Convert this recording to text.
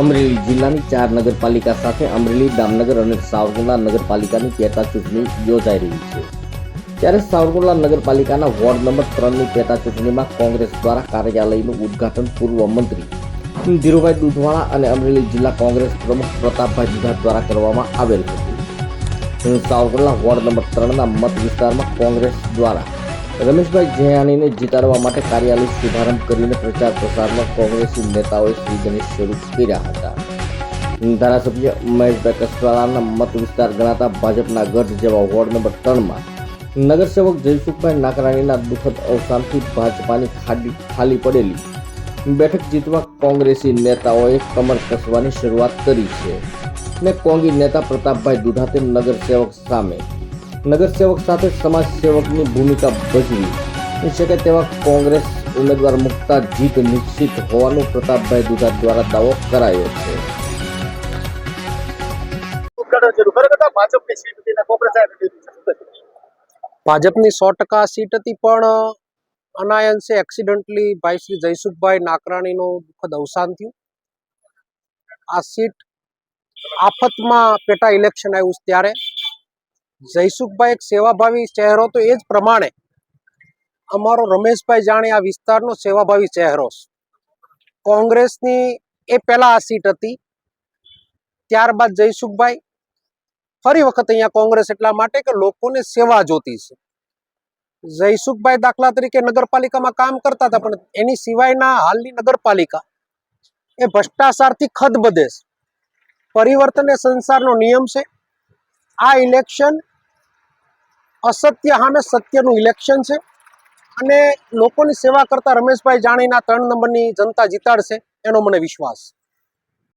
અમરેલી જિલ્લાની ચાર નગરપાલિકા સાથે અમરેલી, દામનગર અને સાવરકુંડલા નગરપાલિકાની પેટા ચૂંટણી યોજાઈ રહી છે. ત્યારે સાવરકુંડલા નગરપાલિકાના વોર્ડ નંબર ત્રણની પેટા ચૂંટણીમાં કોંગ્રેસ દ્વારા કાર્યાલયનું ઉદ્ઘાટન પૂર્વ મંત્રી ધીરુભાઈ દૂધવાળા અને અમરેલી જિલ્લા કોંગ્રેસ પ્રમુખ પ્રતાપભાઈ દુધા દ્વારા કરવામાં આવેલ હતું. સાવરકુંડલા વોર્ડ નંબર ત્રણના મત વિસ્તારમાં કોંગ્રેસ દ્વારા રમેશભાઈ જયાણીને જીતાડવા માટે કાર્યાલય શુભારંભ કરીને પ્રચાર પ્રસારમાં કોંગ્રેસી નેતાઓએ શ્રી શરૂ કર્યા હતા. ધારાસભ્ય મહેશભાઈ કસવાલાના મત વિસ્તાર ગણાતા ભાજપના ગઢ જેવા વોર્ડ નંબર ત્રણમાં નગરસેવક જયસુખભાઈ નાકરાણીના દુઃખદ અવસાનથી ભાજપાની ખાડી ખાલી પડેલી બેઠક જીતવા કોંગ્રેસી નેતાઓએ કમર કસવાની શરૂઆત કરી છે. ને કોંગી નેતા પ્રતાપભાઈ દુધાતે નગરસેવક સામે નગરસેવક સાથે સમાજ સેવકની ભૂમિકા ભજવી શકે તેવા કોંગ્રેસ ઉમેદવાર મુકતા જીત નિશ્ચિત હોવાનું પ્રતાપભાઈ દુધા દ્વારા દાવો કરાયો છે. ભાજપની સો ટકા સીટ હતી પણ અનાયંસે એક્સિડન્ટલી ભાઈ શ્રી જયસુખભાઈ નાકરાણીનું દુઃખદ અવસાન થયું. આ સીટ આફતમાં પેટા ઇલેક્શન આવ્યું છે ત્યારે. જયસુખભાઈ એક સેવાભાવી ચહેરો તો એ જ પ્રમાણે અમારો રમેશભાઈ જાણે આ વિસ્તારનો સેવાભાવી ચહેરો કોંગ્રેસની એ પહેલા આ સીટ હતી. ત્યારબાદ જયસુખભાઈ ફરી વખત અહીંયા કોંગ્રેસ એટલા માટે કે લોકોને સેવા જોતી છે. જયસુખભાઈ દાખલા તરીકે નગરપાલિકામાં કામ કરતા હતા, પણ એની સિવાયના હાલની નગરપાલિકા એ ભ્રષ્ટાચારથી ખદબદે છે. પરિવર્તન એ સંસારનો નિયમ છે. આ ઇલેક્શન અસત્ય સામે સત્યનું ઇલેક્શન છે. અને લોકોની સેવા કરતા રમેશભાઈ જાણીના ત્રણ નંબરની જનતા જીતાડશે એનો મને વિશ્વાસ